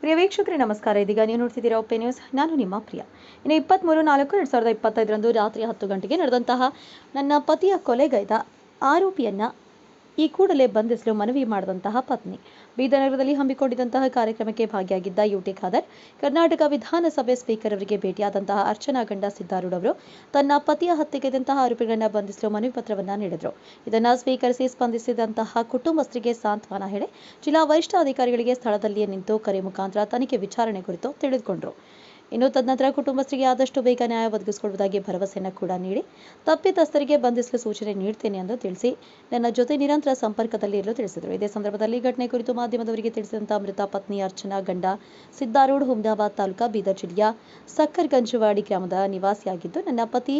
ಪ್ರಿಯ ವೀಕ್ಷಕರೇ, ನಮಸ್ಕಾರ. ಇದೀಗ ನೀವು ನೋಡ್ತಿದ್ದೀರಾ ಒಪ್ಪೆ ನ್ಯೂಸ್. ನಾನು ನಿಮ್ಮ ಪ್ರಿಯ. ಇನ್ನು ಇಪ್ಪತ್ತ್ಮೂರು ನಾಲ್ಕು, ಎರಡು ಸಾವಿರದ ಇಪ್ಪತ್ತೈದರಂದು ರಾತ್ರಿ ಹತ್ತು ಗಂಟೆಗೆ ನಡೆದಂತಹ ನನ್ನ ಪತಿಯ ಕೊಲೆಗೈದ ಆರೋಪಿಯನ್ನ ಈ ಕೂಡಲೇ ಬಂಧಿಸಲು ಮನವಿ ಮಾಡಿದಂತಹ ಪತ್ನಿ. ಬೀದರ್ನಗರದಲ್ಲಿ ಹಮ್ಮಿಕೊಂಡಿದ್ದಂತಹ ಕಾರ್ಯಕ್ರಮಕ್ಕೆ ಭಾಗಿಯಾಗಿದ್ದ ಯುಟಿ ಖಾದರ್, ಕರ್ನಾಟಕ ವಿಧಾನಸಭೆ ಸ್ಪೀಕರ್ ಅವರಿಗೆ ಭೇಟಿಯಾದಂತಹ ಅರ್ಚನಾ ಗಂಡ ಸಿದ್ದಾರೂಢ್ ಅವರು ತನ್ನ ಪತಿಯ ಹತ್ಯೆಗೆದಂತಹ ಆರೋಪಿಗಳನ್ನ ಬಂಧಿಸಲು ಮನವಿ ಪತ್ರವನ್ನ ನೀಡಿದರು. ಇದನ್ನ ಸ್ವೀಕರಿಸಿ ಸ್ಪಂದಿಸಿದಂತಹ ಕುಟುಂಬಸ್ಥರಿಗೆ ಸಾಂತ್ವನ ಹೇಳಿ, ಜಿಲ್ಲಾ ವರಿಷ್ಠಾಧಿಕಾರಿಗಳಿಗೆ ಸ್ಥಳದಲ್ಲಿಯೇ ನಿಂತು ಕರೆ ಮುಖಾಂತರ ತನಿಖೆ ವಿಚಾರಣೆ ಕುರಿತು ತಿಳಿದುಕೊಂಡರು. ಇನ್ನು ತದನಂತರ ಕುಟುಂಬಸ್ಥರಿಗೆ ಆದಷ್ಟು ಬೇಗ ನ್ಯಾಯ ಒದಗಿಸಿಕೊಡುವುದಾಗಿ ಭರವಸೆಯನ್ನು ಕೂಡ ನೀಡಿ ತಪ್ಪಿತಸ್ಥರಿಗೆ ಬಂಧಿಸಲು ಸೂಚನೆ ನೀಡ್ತೇನೆ ಎಂದು ತಿಳಿಸಿ ನನ್ನ ಜೊತೆ ನಿರಂತರ ಸಂಪರ್ಕದಲ್ಲಿ ಇರಲು ತಿಳಿಸಿದರು. ಇದೇ ಸಂದರ್ಭದಲ್ಲಿ ಘಟನೆ ಕುರಿತು ಮಾಧ್ಯಮದವರಿಗೆ ತಿಳಿಸಿದಂತಹ ಮೃತ ಪತ್ನಿ ಅರ್ಚನಾ ಗಂಡ, ಸಿದ್ದಾರೂಢ್ ಹುಮ್ನಾಬಾದ್ ತಾಲೂಕಾ ಬೀದರ್ ಜಿಲ್ಲೆಯ ಸಕ್ಕರ್ ಗಂಜುವಾಡಿ ಗ್ರಾಮದ ನಿವಾಸಿಯಾಗಿದ್ದು, ನನ್ನ ಪತಿ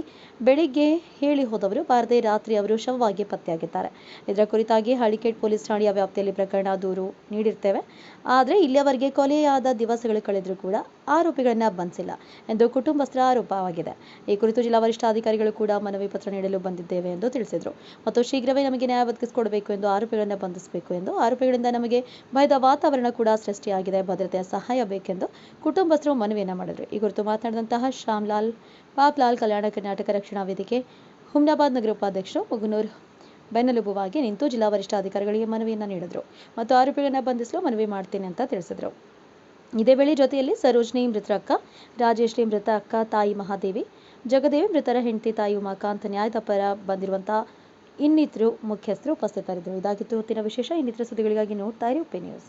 ಬೆಳಿಗ್ಗೆ ಹೇಳಿ ಹೋದವರು, ಬಾರದೆ ರಾತ್ರಿ ಅವರು ಶವವಾಗಿ ಪತ್ತೆಯಾಗಿದ್ದಾರೆ. ಇದರ ಕುರಿತಾಗಿ ಹಳಿಕೇಟ್ ಪೊಲೀಸ್ ಠಾಣೆಯ ವ್ಯಾಪ್ತಿಯಲ್ಲಿ ಪ್ರಕರಣ ದೂರು ನೀಡಿರ್ತೇವೆ. ಆದರೆ ಇಲ್ಲಿಯವರೆಗೆ ಕೊಲೆಯಾದ ದಿವಸಗಳು ಕಳೆದರೂ ಕೂಡ ಆರೋಪಿಗಳನ್ನ ಬಂಧಿಸಿಲ್ಲ ಎಂದು ಕುಟುಂಬಸ್ಥರ ಆರೋಪವಾಗಿದೆ. ಈ ಕುರಿತು ಜಿಲ್ಲಾ ವರಿಷ್ಠಾಧಿಕಾರಿಗಳು ಕೂಡ ಮನವಿ ಪತ್ರ ನೀಡಲು ಬಂದಿದ್ದೇವೆ ಎಂದು ತಿಳಿಸಿದರು. ಮತ್ತು ಶೀಘ್ರವೇ ನಮಗೆ ನ್ಯಾಯ ಒದಗಿಸಿಕೊಡಬೇಕು ಎಂದು ಆರೋಪಿಗಳನ್ನು ಬಂಧಿಸಬೇಕು ಎಂದು ಆರೋಪಿಗಳಿಂದ ನಮಗೆ ಭಯದ ವಾತಾವರಣ ಕೂಡ ಸೃಷ್ಟಿಯಾಗಿದೆ. ಭದ್ರತೆಯ ಸಹಾಯ ಬೇಕೆಂದು ಕುಟುಂಬಸ್ಥರು ಮನವಿಯನ್ನು ಮಾಡಿದರು. ಈ ಕುರಿತು ಮಾತನಾಡಿದಂತಹ ಶ್ಯಾಮ್ಲಾಲ್, ಪಾಪ್ಲಾಲ್ ಕಲ್ಯಾಣ ಕರ್ನಾಟಕ ರಕ್ಷಣಾ ವೇದಿಕೆ ಹುಮ್ನಾಬಾದ್ ನಗರ ಉಪಾಧ್ಯಕ್ಷರು ಮುಗುನೂರ್ ಬೆನ್ನೆಲುಬುವಾಗಿ ನಿಂತು ಜಿಲ್ಲಾ ವರಿಷ್ಠಾಧಿಕಾರಿಗಳಿಗೆ ಮನವಿಯನ್ನು ನೀಡಿದರು ಮತ್ತು ಆರೋಪಿಗಳನ್ನು ಬಂಧಿಸಲು ಮನವಿ ಮಾಡ್ತೀನಿ ಅಂತ ತಿಳಿಸಿದರು. ಇದೇ ವೇಳೆ ಜೊತೆಯಲ್ಲಿ ಸರೋಜಿನಿ ಮೃತರ ಅಕ್ಕ ರಾಜೇಶ್ರೀ ಮೃತ ಅಕ್ಕ ತಾಯಿ ಮಹಾದೇವಿ ಜಗದೇವಿ ಮೃತರ ಹೆಂಡತಿ ತಾಯಿ ಉಮಾಕಾಂತ್ ನ್ಯಾಯದ ಪರ ಬಂದಿರುವಂತಹ ಇನ್ನಿತರು ಮುಖ್ಯಸ್ಥರು ಉಪಸ್ಥಿತರಿದ್ದರು ಇದಾಗಿತ್ತು ಹೊತ್ತಿನ ವಿಶೇಷ ಇನ್ನಿತರ ಸುದ್ದಿಗಳಿಗಾಗಿ ನೋಡ್ತಾ ಇರಿ ಉಪ್ಪೆ ನ್ಯೂಸ್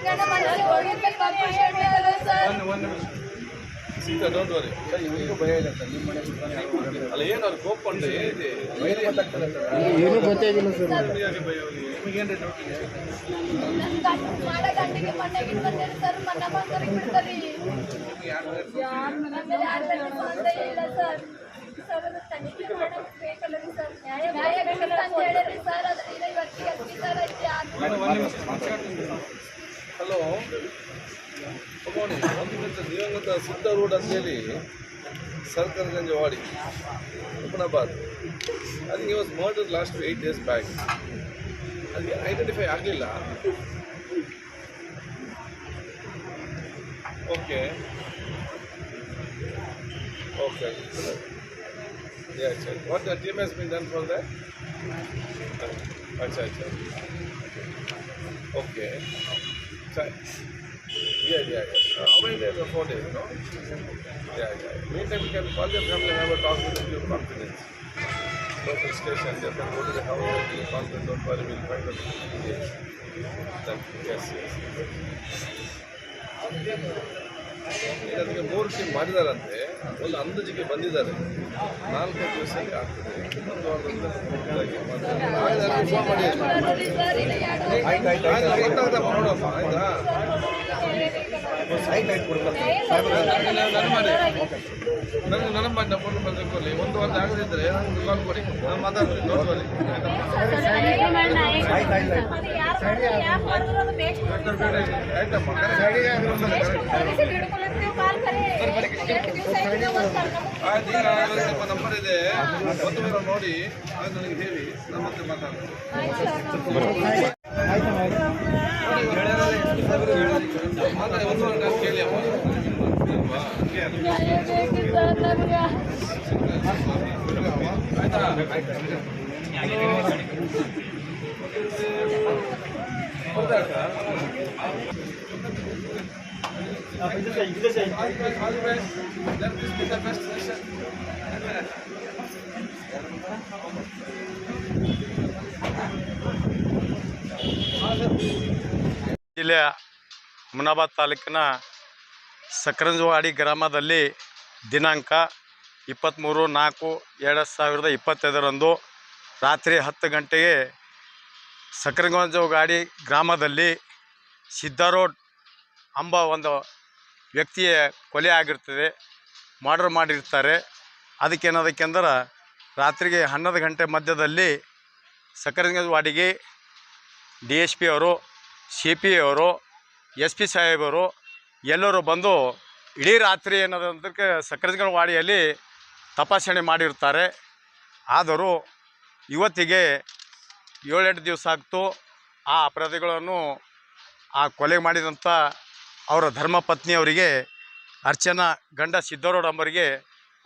ಯಾರು ಮಾಡಿದ್ರು ಅಲ್ಲ, ಸರ್ ಸಿಕ್ಕಿದೆ ನಾ ಸರ್ ಎಷ್ಟು ದಿವಸ ಆಯ್ತು? ಯಾರು ಬರ್ತಯಿಸ್ಲಿಲ್ಲ? ಇಪ್ಪತ್ಮೂರು ತಾರೀಕು ಆಗಿದೆ ಎಸ್ ಪಿ ನಂಬರ್ ಇದೆ, ಎಸ್ ಪಿ. ಮತ್ತೆ ಎಸ್ ಪಿ ಇದೆ. ಒಂದು ನಿಮಿಷ. ಸಿಗ್ತದೆ, don't worry. ಅಲ್ಲ ಏನು ಅವ್ರು ಕೋಪ ಉಂಟು ಏನಿದೆ ಏನೂ ಗೊತ್ತಾಗಿಲ್ಲ ಸರ್ ಯಾಕೆ ಭಯ ಅವ್ರಿಗೆ? ನಿಮಗೇನ್ರಿ doubt ಇದೆ? ಮೇಡಮ್, ಒಂದು ನಿಮಿಷ. ಹಲೋ ತಗೊಳ್ಳಿ ಒಂದು ಮೀಟರ್ ದಿವಂಗತ ಸಿದ್ಧ ರೋಡ್ ಅಂತೇಳಿ ಸರ್ಕಾರಗಂಜ ವಾಡಿ ಉಪನಬಾದ್ ಅದು was murder last eight days back ಅದಕ್ಕೆ ಐಡೆಂಟಿಫೈ ಆಗಲಿಲ್ಲ okay okay Yes, yes. What the team has been done for that? Acha, acha. Okay. Yeah, yeah, yeah. Uh, how many days? Four days, no? Yeah, yeah. Meantime, we can call your family and have a talk with in confidence. Local station, they can go to the house and be confident, don't worry, we'll find out. Yes. You. Yes, yes. ಈಗ ಅದಕ್ಕೆ ಮೂರು team ಮಾಡಿದಾರಂತೆ ಒಂದು ಅಂದಾಜಿಗೆ ಬಂದಿದ್ದಾರೆ. ನಾಲ್ಕೈದು ದಿವಸಕ್ಕೆ ಆಗ್ತದೆ. ಒಂದು ಗೊತ್ತಾಗ್ತಪ್ಪ ನೋಡಪ್ಪ ಆಯ್ತಾ ನನ್ನ ಮಾಡಿ ನನಗೆ ನನ್ನ ಮಾಡಿ ನಮ್ಮ ಫೋನ್ ಬಂದ್ರೆ ಕೊಡಲಿ ಒಂದು ವಾರ ಆಗದಿದ್ದರೆ ನನಗೆ ಕಾಲ್ ಕೊಡಿ ನಾನು ಮಾತಾಡ್ತೀನಿ ನೋಡ್ಕೊಳ್ಳಿ ಆಯ್ತಮ್ಮ ನಿಮ್ಮ ನಂಬರ್ ಇದೆ ಒಂದು ನೋಡಿ ನನಗೆ ಹೇಳಿ ನಮ್ಮ ಹತ್ರ ಒಂದು ನಾನು ಕೇಳಿ ಅದು. ಜಿಲ್ಲೆಯ ಮುನಾಬಾದ್ ತಾಲೂಕಿನ ಸಕ್ರಂಜವಾಡಿ ಗ್ರಾಮದಲ್ಲಿ ದಿನಾಂಕ ಇಪ್ಪತ್ತ್ಮೂರು ನಾಲ್ಕು ಎರಡು ಸಾವಿರದ ಇಪ್ಪತ್ತೈದರಂದು ರಾತ್ರಿ ಹತ್ತು ಗಂಟೆಗೆ ಸಕ್ರಂಜವಾಡಿ ಗ್ರಾಮದಲ್ಲಿ ಸಿದ್ದಾರೋಡ್ ಅಂಬ ಒಂದು ವ್ಯಕ್ತಿಯ ಕೊಲೆ ಆಗಿರ್ತದೆ ಮರ್ಡರ್ ಮಾಡಿರ್ತಾರೆ. ಅದಕ್ಕೇನದಕ್ಕೆಂದ್ರೆ, ರಾತ್ರಿಗೆ ಹನ್ನೊಂದು ಗಂಟೆ ಮಧ್ಯದಲ್ಲಿ ಸಕ್ರಂಗವಾಡಿಗೆ ಡಿ ಎಸ್ ಪಿ ಅವರು, ಸಿ ಪಿ ಅವರು, ಎಸ್ ಪಿ ಸಾಹೇಬರು ಎಲ್ಲರೂ ಬಂದು ಇಡೀ ರಾತ್ರಿ ಏನದಂತಕ್ಕೆ ಸಕ್ಕರೆಗಳ ವಾಡಿಯಲ್ಲಿ ತಪಾಸಣೆ ಮಾಡಿರ್ತಾರೆ. ಆದರೂ ಇವತ್ತಿಗೆ ಏಳೆಂಟು ದಿವಸ ಆಗ್ತು. ಆ ಅಪರಾಧಿಗಳನ್ನು ಆ ಕೊಲೆ ಮಾಡಿದಂಥ ಅವರ ಧರ್ಮಪತ್ನಿಯವರಿಗೆ ಅರ್ಚನಾ ಗಂಡ ಸಿದ್ದರೋಡಂಬರಿಗೆ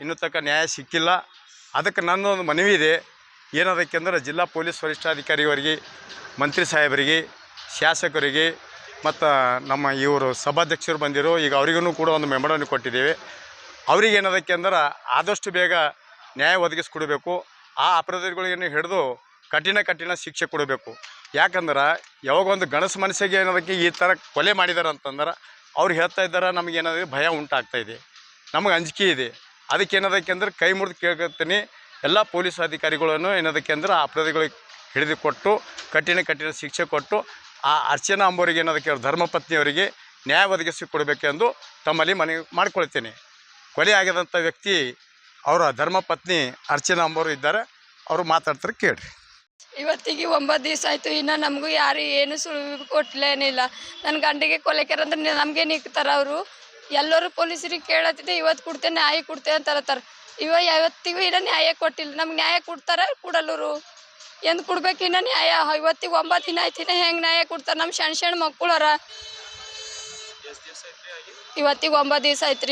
ಇನ್ನೂ ತನಕ ನ್ಯಾಯ ಸಿಕ್ಕಿಲ್ಲ. ಅದಕ್ಕೆ ನನ್ನೊಂದು ಮನವಿ ಇದೆ. ಏನದಕ್ಕೆಂದರೆ ಜಿಲ್ಲಾ ಪೊಲೀಸ್ ವರಿಷ್ಠಾಧಿಕಾರಿಯವರಿಗೆ, ಮಂತ್ರಿ ಸಾಹೇಬರಿಗೆ, ಶಾಸಕರಿಗೆ ಮತ್ತು ನಮ್ಮ ಇವರು ಸಭಾಧ್ಯಕ್ಷರು ಬಂದಿರು ಈಗ ಅವರಿಗೂ ಕೂಡ ಒಂದು ಮೆಮೊರನ್ನು ಕೊಟ್ಟಿದ್ದೇವೆ. ಅವ್ರಿಗೆ ಏನದಕ್ಕೆ ಅಂದ್ರೆ ಆದಷ್ಟು ಬೇಗ ನ್ಯಾಯ ಒದಗಿಸ್ಕೊಡ್ಬೇಕು. ಆ ಅಪರಾಧಿಗಳಿಗೆ ಹಿಡಿದು ಕಠಿಣ ಕಠಿಣ ಶಿಕ್ಷೆ ಕೊಡಬೇಕು. ಯಾಕಂದ್ರೆ ಯಾವಾಗ ಒಂದು ಗಣಸ ಮನಸ್ಸಿಗೆ ಏನದಕ್ಕೆ ಈ ಥರ ಕೊಲೆ ಮಾಡಿದಾರೆ ಅಂತಂದ್ರೆ ಅವ್ರು ಹೇಳ್ತಾ ಇದ್ದಾರೆ, ನಮಗೆ ಏನಾದ್ರೆ ಭಯ ಉಂಟಾಗ್ತಾ ಇದೆ, ನಮಗೆ ಅಂಜಿಕೆ ಇದೆ. ಅದಕ್ಕೆ ಏನದಕ್ಕೆ ಅಂದ್ರೆ ಕೈ ಮುರಿದು ಕೇಳ್ಕೊತೀನಿ, ಎಲ್ಲ ಪೊಲೀಸ್ ಅಧಿಕಾರಿಗಳನ್ನು ಏನದಕ್ಕೆ ಅಂದ್ರೆ ಆ ಅಪರಾಧಿಗಳಿಗೆ ಹಿಡಿದು ಕೊಟ್ಟು ಕಠಿಣ ಕಠಿಣ ಶಿಕ್ಷೆ ಕೊಟ್ಟು, ಆ ಅರ್ಚನಾ ಅಂಬೋರಿಗೆ ಏನದಕ್ಕೆ ಅವ್ರ ಧರ್ಮಪತ್ನಿಯವರಿಗೆ ನ್ಯಾಯ ಒದಗಿಸಿ ಕೊಡಬೇಕೆಂದು ತಮ್ಮಲ್ಲಿ ಮನವಿ ಮಾಡಿಕೊಳ್ತೇನೆ. ಕೊಲೆ ಆಗಿದಂಥ ವ್ಯಕ್ತಿ, ಅವರ ಧರ್ಮಪತ್ನಿ ಅರ್ಚನಾ ಅಂಬೋರು ಇದ್ದಾರೆ, ಅವರು ಮಾತಾಡ್ತಾರೆ ಕೇಳ್ರಿ. ಇವತ್ತಿಗೆ ಒಂಬತ್ತು ದಿವಸ ಆಯಿತು ಇನ್ನು ನಮಗೂ ಯಾರು ಏನು ಸುಳಿವು ಕೊಟ್ಲೇನಿಲ್ಲ ನನ್ನ ಗಂಡಿಗೆ ಕೊಲೆಕರ ಅಂದ್ರೆ ನಮಗೆ ನಿಕ್ತಾರ ಅವರು? ಎಲ್ಲರೂ ಪೊಲೀಸರಿಗೆ ಕೇಳತ್ತಿದ್ದೆ ಇವತ್ತು ಕೊಡ್ತೆ ನ್ಯಾಯ ಕೊಡ್ತೆ ಅಂತ ಇವ ಯಾವತ್ತಿಗೂ ಇನ್ನೂ ನ್ಯಾಯ ಕೊಟ್ಟಿಲ್ಲ. ನಮ್ಗೆ ನ್ಯಾಯ ಕೊಡ್ತಾರ ಕೊಡಲ್ಲರು. ಎಂದು ಕೊಡ್ಬೇಕು ಇನ್ನೂ ನ್ಯಾಯ? ಇವತ್ತಿಗೆ ಒಂಬತ್ತು ದಿನ ಆಯ್ತು ಇನ್ನ ಹೆಂಗೆ ನ್ಯಾಯ ಕೊಡ್ತಾರೆ? ನಮ್ಮ ಸಣ್ಣ ಸಣ್ಣ ಮಕ್ಕಳರ ಇವತ್ತಿಗೆ ಒಂಬತ್ತು ದಿವಸ ಆಯ್ತು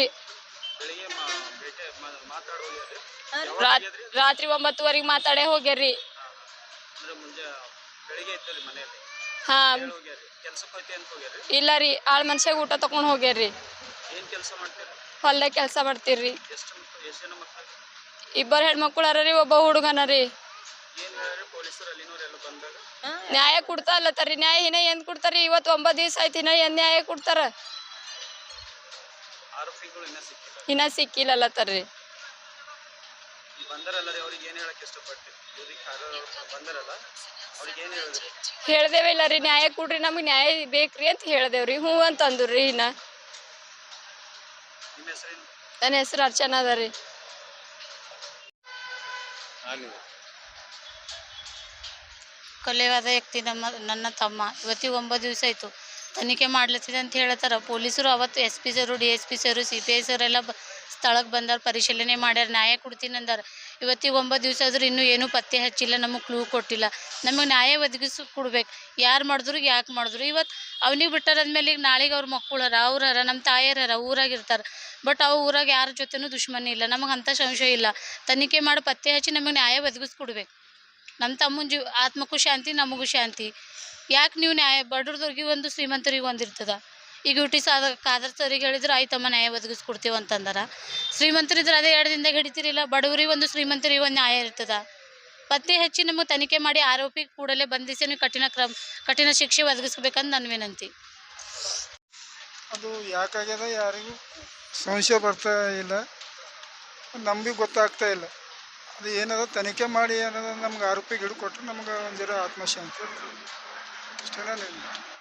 ರಾತ್ರಿ ಒಂಬತ್ತುವರೆಗೆ ಮಾತಾಡೇ ಹೋಗ್ಯಾರ್ರಿ. ಹಾ. ಇಲ್ಲ ರೀ ಆಳ್ ಮನ್ಷ್ಯಾಗ ಊಟ ತಕೊಂಡ್ ಹೋಗ್ಯಾರ್ರಿ. ಹೊಲ್ದಾಗ ಕೆಲಸ ಮಾಡ್ತೀರ್ರಿ. ಇಬ್ಬರು ಹೆಣ್ಮಕ್ಳು ಅರ ರೀ ಒಬ್ಬ ಹುಡುಗನ ರೀ. ನ್ಯಾಯ ಕೊಡ್ತಾ ಅಲ್ಲತ್ತಾರ್ರಿ ನ್ಯಾಯ ಇನ್ನ ಏನ್ ಕೊಡ್ತಾರ್ರಿ ಇವತ್ತು ಒಂಬತ್ತು ದಿವಸ ಆಯ್ತು ಇನ್ನ ಏನ್ ನ್ಯಾಯ ಕೊಡ್ತಾರ? ಇನ್ನ ಸಿಕ್ಕಿಲ್ಲ. ಅಲ್ಲತ್ತಾರ್ರಿ ಹೇಳ್ದೇವೆ ಇಲ್ಲ ರೀ ನ್ಯಾಯ ಕೊಡ್ರಿ ನಮಗೆ ನ್ಯಾಯ ಬೇಕ್ರಿ ಅಂತ ಹೇಳ್ದೇವ್ರಿ ಹ್ಞೂ ಅಂತ ಅಂದ್ರಿ ಇನ್ನ. ನನ್ನ ಹೆಸರು ಅರ್ಚನಾ ಅದ ರೀ. ಕೊಲೆವಾದ ವ್ಯಕ್ತಿ ನಮ್ಮ ನನ್ನ ತಮ್ಮ. ಇವತ್ತಿಗೆ ಒಂಬತ್ತು ದಿವಸ ಆಯಿತು. ತನಿಖೆ ಮಾಡ್ಲತ್ತಿದೆ ಅಂತ ಹೇಳ್ತಾರ. ಪೊಲೀಸರು ಅವತ್ತು ಎಸ್ ಪಿ ಸರು ಡಿ ಎಸ್ ಪಿ ಸರು ಸಿ ಪಿ ಐ ಸರೆಲ್ಲ ಬ ಸ್ಥಳಕ್ಕೆ ಬಂದಾರ, ಪರಿಶೀಲನೆ ಮಾಡ್ಯಾರ, ನ್ಯಾಯ ಕೊಡ್ತೀನಿ ಅಂದಾರ. ಇವತ್ತಿಗೆ ಒಂಬತ್ತು ದಿವಸ ಆದ್ರೂ ಇನ್ನೂ ಏನೂ ಪತ್ತೆ ಹಚ್ಚಿಲ್ಲ, ನಮಗೆ ಕ್ಲೂ ಕೊಟ್ಟಿಲ್ಲ. ನಮಗೆ ನ್ಯಾಯ ಒದಗಿಸಿ ಕೊಡ್ಬೇಕು. ಯಾರು ಮಾಡಿದ್ರು, ಯಾಕೆ ಮಾಡಿದ್ರು. ಇವತ್ತು ಅವ್ನಿಗೆ ಬಿಟ್ಟಾರ ಅಂದಮೇಲೆ ಈಗ ನಾಳೆಗೆ ಅವ್ರ ಮಕ್ಕಳರ ಅವ್ರರ ನಮ್ಮ ತಾಯಿಯರ ಊರಾಗ ಇರ್ತಾರೆ. ಬಟ್ ಅವು ಊರಾಗ ಯಾರ ಜೊತೆನೂ ದುಶ್ಮನಿ ಇಲ್ಲ. ನಮಗೆ ಅಂಥ ಸಂಶಯ ಇಲ್ಲ. ತನಿಖೆ ಮಾಡಿ, ಪತ್ತೆ ಹಚ್ಚಿ ನಮಗೆ ನ್ಯಾಯ ಒದಗಿಸಿ ಕೊಡ್ಬೇಕು. ನಮ್ಮ ತಮ್ಮನ ಜೀವ, ಆತ್ಮಕ್ಕೂ ಶಾಂತಿ, ನಮಗೂ ಶಾಂತಿ. ಯಾಕೆ ನೀವು ನ್ಯಾಯ ಬಡ್ರದವ್ರಿಗೆ ಒಂದು ಶ್ರೀಮಂತರಿಗೆ ಒಂದಿರ್ತದೆ ಈಗ ಯುಟಿ ಸಾದ ಕಾದರ್ ಸರಿಗೆ ಹೇಳಿದ್ರೆ ಆಯ್ತಮ್ಮ ನ್ಯಾಯ ಒದಗಿಸ್ಕೊಡ್ತೀವಿ ಅಂತಂದಾರ. ಶ್ರೀಮಂತರಿದ್ರೆ ಅದೇ ಎರಡು ದಿನದಾಗ ಹಿಡಿತಿರಿಲ್ಲ, ಬಡವರಿಗೆ ಒಂದು ಶ್ರೀಮಂತರಿಗೆ ಒಂದು ನ್ಯಾಯ ಇರ್ತದ. ಪತ್ತೆ ಹಚ್ಚಿ ನಮಗೆ ತನಿಖೆ ಮಾಡಿ ಆರೋಪಿ ಕೂಡಲೇ ಬಂಧಿಸಿ ನೀವು ಕಠಿಣ ಕ್ರಮ, ಕಠಿಣ ಶಿಕ್ಷೆ ಒದಗಿಸ್ಬೇಕಂತ ನನ್ನ ವಿನಂತಿ. ಅದು ಯಾಕಾಗ್ಯದ ಯಾರಿಗೂ ಸಂಶಯ ಬರ್ತಾ ಇಲ್ಲ. ನಮಗೆ ಗೊತ್ತಾಗ್ತಾ ಇಲ್ಲ. ಅದು ಏನದ ತನಿಖೆ ಮಾಡಿ ಏನದ ನಮ್ಗೆ ಆರೋಪಿಗೆ ಹಿಡ್ಕೊಟ್ರೆ ನಮ್ಗೆ ಒಂದಿರೋ ಆತ್ಮಶಾಂತಿ. ಅಷ್ಟೇ